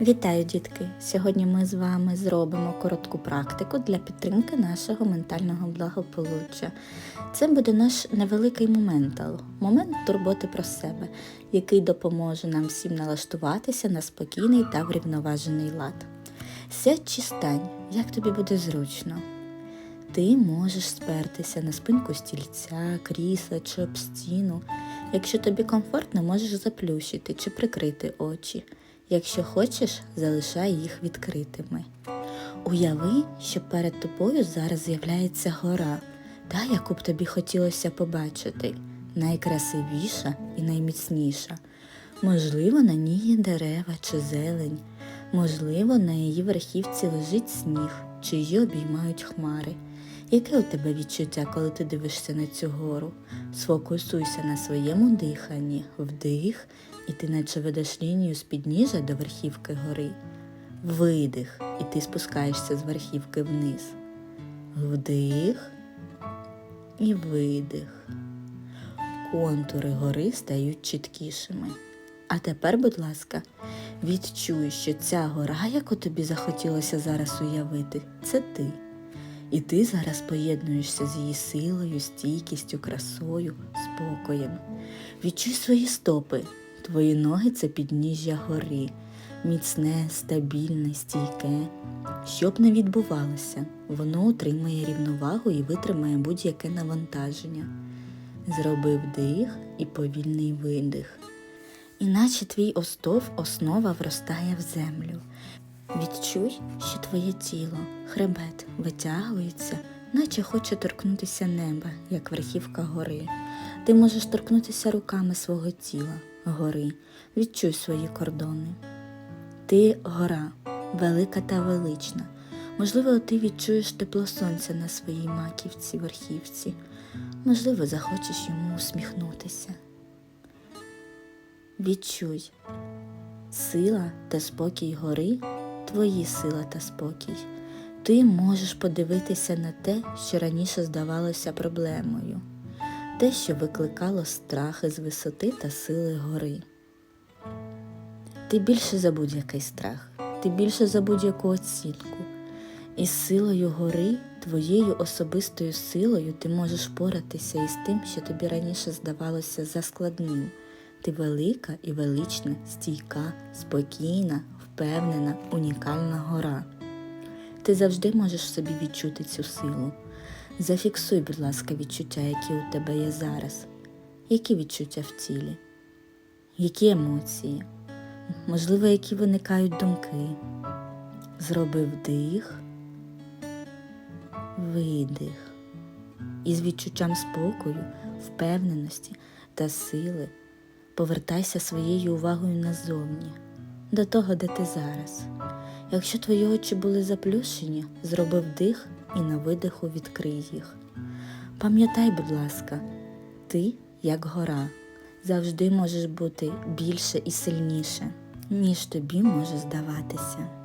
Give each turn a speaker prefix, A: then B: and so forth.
A: Вітаю, дітки! Сьогодні ми з вами зробимо коротку практику для підтримки нашого ментального благополуччя. Це буде наш невеликий моментал, момент турботи про себе, який допоможе нам всім налаштуватися на спокійний та врівноважений лад. Сядь чи стань, як тобі буде зручно. Ти можеш спертися на спинку стільця, крісла чи об стіну. Якщо тобі комфортно, можеш заплющити чи прикрити очі. Якщо хочеш, залишай їх відкритими. Уяви, що перед тобою зараз з'являється гора, та, яку б тобі хотілося побачити, найкрасивіша і найміцніша. Можливо, на ній є дерева чи зелень, можливо, на її верхівці лежить сніг, чи її обіймають хмари. Яке у тебе відчуття, коли ти дивишся на цю гору? Сфокусуйся на своєму диханні, вдих, і ти наче ведеш лінію з підніжжя до верхівки гори. Видих, і ти спускаєшся з верхівки вниз. Вдих і видих. Контури гори стають чіткішими. А тепер, будь ласка, відчуй, що ця гора, яку тобі захотілося зараз уявити, це ти. І ти зараз поєднуєшся з її силою, стійкістю, красою, спокоєм. Відчуй свої стопи. Твої ноги це підніжжя гори, міцне, стабільне, стійке. Що б не відбувалося, воно утримує рівновагу і витримає будь-яке навантаження. Зроби вдих і повільний видих. Іначе твій остов основа вростає в землю. Відчуй, що твоє тіло, хребет витягується, наче хоче торкнутися неба, як верхівка гори. Ти можеш торкнутися руками свого тіла, гори, відчуй свої кордони. Ти гора, велика та велична. Можливо, ти відчуєш тепло сонця на своїй маківці, верхівці. Можливо, захочеш йому усміхнутися. Відчуй, сила та спокій гори твої сила та спокій. Ти можеш подивитися на те, що раніше здавалося проблемою, те, що викликало страхи з висоти та сили гори. Ти більше за будь-який страх, ти більше за будь-яку оцінку. І силою гори, твоєю особистою силою, ти можеш поратися із тим, що тобі раніше здавалося заскладним. Ти велика і велична, стійка, спокійна, впевнена, унікальна гора. Ти завжди можеш собі відчути цю силу. Зафіксуй, будь ласка, відчуття, які у тебе є зараз. Які відчуття в тілі? Які емоції? Можливо, які виникають думки. Зроби вдих, видих. І з відчуттям спокою, впевненості та сили повертайся своєю увагою назовні, до того, де ти зараз. Якщо твої очі були заплющені, зроби вдих і на видиху відкрий їх. Пам'ятай, будь ласка, ти, як гора, завжди можеш бути більше і сильніше, ніж тобі може здаватися.